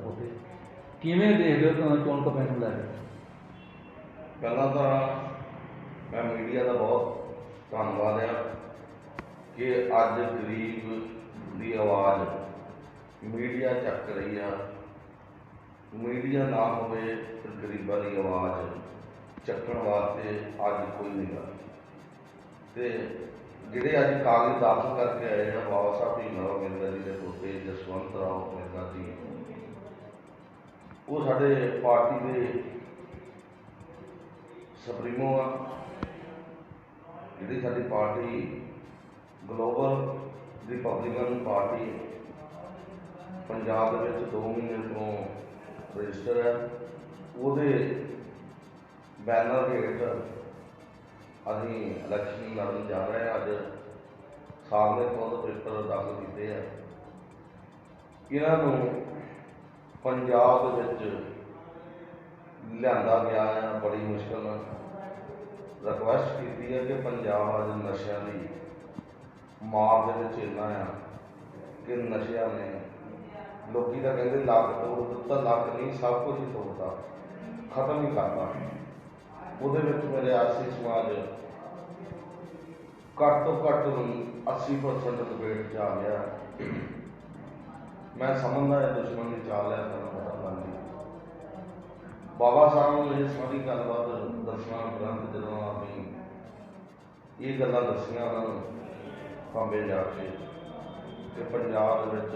ਤੇ ਕਿਵੇਂ ਦੇਖਦੇ ਹੋ ਚੋਣ ਕਪੈਨ ਨੂੰ ਲੈ ਕੇ? ਪਹਿਲਾਂ ਤਾਂ ਮੈਂ ਮੀਡੀਆ ਦਾ ਬਹੁਤ ਧੰਨਵਾਦ ਆ ਕਿ ਅੱਜ ਗਰੀਬ ਦੀ ਆਵਾਜ਼ ਮੀਡੀਆ ਚੱਕ ਰਹੀ ਆ। ਮੀਡੀਆ ਨਾ ਹੋਵੇ ਤਾਂ ਗਰੀਬਾਂ ਦੀ ਆਵਾਜ਼ ਚੱਕਣ ਵਾਸਤੇ ਅੱਜ ਕੋਈ ਨਹੀਂ ਗਾ ਤੇ ਜਿਹੜੇ ਅੱਜ ਕਾਗਜ਼ ਦਾਖਲ ਕਰਕੇ ਆਏ ਆ, ਬਾਬਾ ਸਾਹਿਬ ਭੀਮਰਾਓ ਮਿਰਜ਼ਾ ਜੀ ਦੇ ਪੁੱਤੇ ਜਸਵੰਤ ਰਾਓ ਮਿਰਜ਼ਾ ਜੀ। ਉਹ ਸਾਡੇ ਪਾਰਟੀ ਦੇ ਸੁਪਰੀਮੋ ਆ, ਜਿਹੜੀ ਸਾਡੀ party global republican party Punjab ਦੇ ਵਿੱਚ 2 ਮਹੀਨੇ ਤੋਂ ਰਜਿਸਟਰ ਹੈ, ਉਹਦੇ ਬੈਨਰ ਹੇਠ ਅਸੀਂ ਇਲੈਕਸ਼ਨ ਲੜਨ ਜਾ ਰਹੇ ਹਾਂ ਅੱਜ। ਸਾਹਮਣੇ ਖੁਦ ਪੇਪਰ ਦਾਖਲ ਕੀਤੇ ਆ। ਇਹਨਾਂ ਨੂੰ ਪੰਜਾਬ ਦੇ ਵਿੱਚ ਲਿਆਂਦਾ ਗਿਆ ਹੈ ਬੜੀ ਮੁਸ਼ਕਲ ਨਾਲ ਰਿਕੁਐਸਟ ਕੀਤੀ ਹੈ ਕਿ ਪੰਜਾਬ ਅੱਜ ਨਸ਼ਿਆਂ ਦੀ ਮਾਰ ਦੇ ਵਿੱਚ ਇੰਨਾ ਆ ਕਿ ਨਸ਼ਿਆਂ ਨੇ ਲੋਕੀ ਤਾਂ ਕਹਿੰਦੇ ਲੱਕ ਤੋੜ ਦਿੱਤਾ, ਲੱਕ ਨਹੀਂ, ਸਭ ਕੁਝ ਹੀ ਤੋੜਦਾ ਖਤਮ ਹੀ ਕਰਦਾ ਉਹਦੇ ਵਿੱਚ ਮੇਰੇ ਆਸੀ ਸਮਾਜ ਘੱਟ ਤੋਂ ਘੱਟ 80% ਡਿਬੇਟ ਚ ਆ ਗਿਆ ਮੈਂ ਸਮਝਦਾ ਇਹ ਦੁਸ਼ਮਣ ਦੀ ਚਾਲ ਹੈ, ਤੁਹਾਨੂੰ ਪਤਾ ਲੱਗ ਬਾਬਾ ਸਾਹਿਬ ਨੂੰ ਇਹ ਸਾਰੀ ਗੱਲਬਾਤ ਦਰਸ਼ਨਾਂ ਗ੍ਰੰਥ ਜਦੋਂ ਆਪਣੀ ਇਹ ਗੱਲਾਂ ਦੱਸੀਆਂ ਉਹਨਾਂ ਨੂੰ ਬੰਬੇ ਜਾ ਕੇ ਕਿ ਪੰਜਾਬ ਦੇ ਵਿੱਚ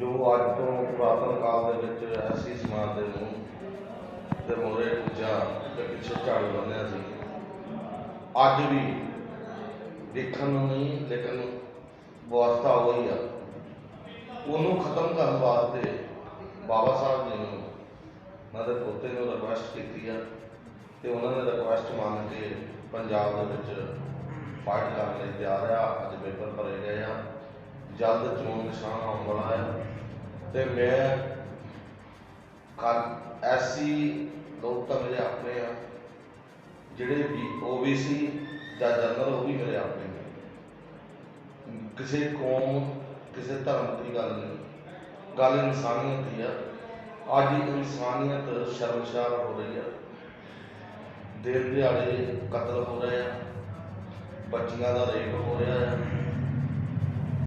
ਜੋ ਅੱਜ ਤੋਂ ਪੁਰਾਤਨ ਕਾਲ ਦੇ ਵਿੱਚ ਐਸੀ ਸਮਾਜ ਦੇ ਨੂੰ ਤੇ ਮੋਰੇ ਉੱਚਾ ਤੇ ਪਿੱਛੇ ਝਾੜੂ ਬੰਨਿਆ ਸੀ, ਅੱਜ ਵੀ ਦੇਖਣ ਨੂੰ ਨਹੀਂ, ਲੇਕਿਨ ਵਿਵਸਥਾ ਹੋਈ ਆ। ਉਹਨੂੰ ਖਤਮ ਕਰਨ ਵਾਸਤੇ ਬਾਬਾ ਸਾਹਿਬ ਜੀ ਨੂੰ ਉਹਨਾਂ ਦੇ ਪੋਤੇ ਨੂੰ ਰਿਕੁਐਸਟ ਕੀਤੀ ਆ ਤੇ ਉਹਨਾਂ ਨੇ ਰਿਕੁਐਸਟ ਮੰਨ ਕੇ ਪੰਜਾਬ ਦੇ ਵਿੱਚ ਫਾਈਟ ਕਰਨ ਲਈ ਤਿਆਰ ਆ। ਅੱਜ ਪੇਪਰ ਭਰੇ ਗਏ ਆ। ਜਲਦ ਚੋਣ ਨਿਸ਼ਾਨ ਆਉਣ ਵਾਲਾ ਹੈ ਤੇ ਮੈਂ ਕੱਲ ਐਸੀ ਲੋਕ ਤਾਂ ਮੇਰੇ ਆਪਣੇ ਆ, ਜਿਹੜੇ ਵੀ ਓਬੀਸੀ ਜਾਂ ਜਨਰਲ ਉਹ ਵੀ ਮੇਰੇ ਆਪਣੇ ਨੇ ਕਿਸੇ ਕੌਮ ਕਿਸੇ ਧਰਮ ਦੀ ਗੱਲ ਨਹੀਂ। ਗੱਲ ਇਨਸਾਨੀਅਤ ਦੀ ਆ। ਅੱਜ ਇਨਸਾਨੀਅਤ ਸ਼ਰਮਸ਼ਾਰ ਹੋ ਰਹੀ ਆ। ਦਿਨ ਦਿਹਾੜੇ ਕਤਲ ਹੋ ਰਹੇ ਆ। ਬੱਚੀਆਂ ਦਾ ਰੇਪ ਹੋ ਰਿਹਾ ਆ।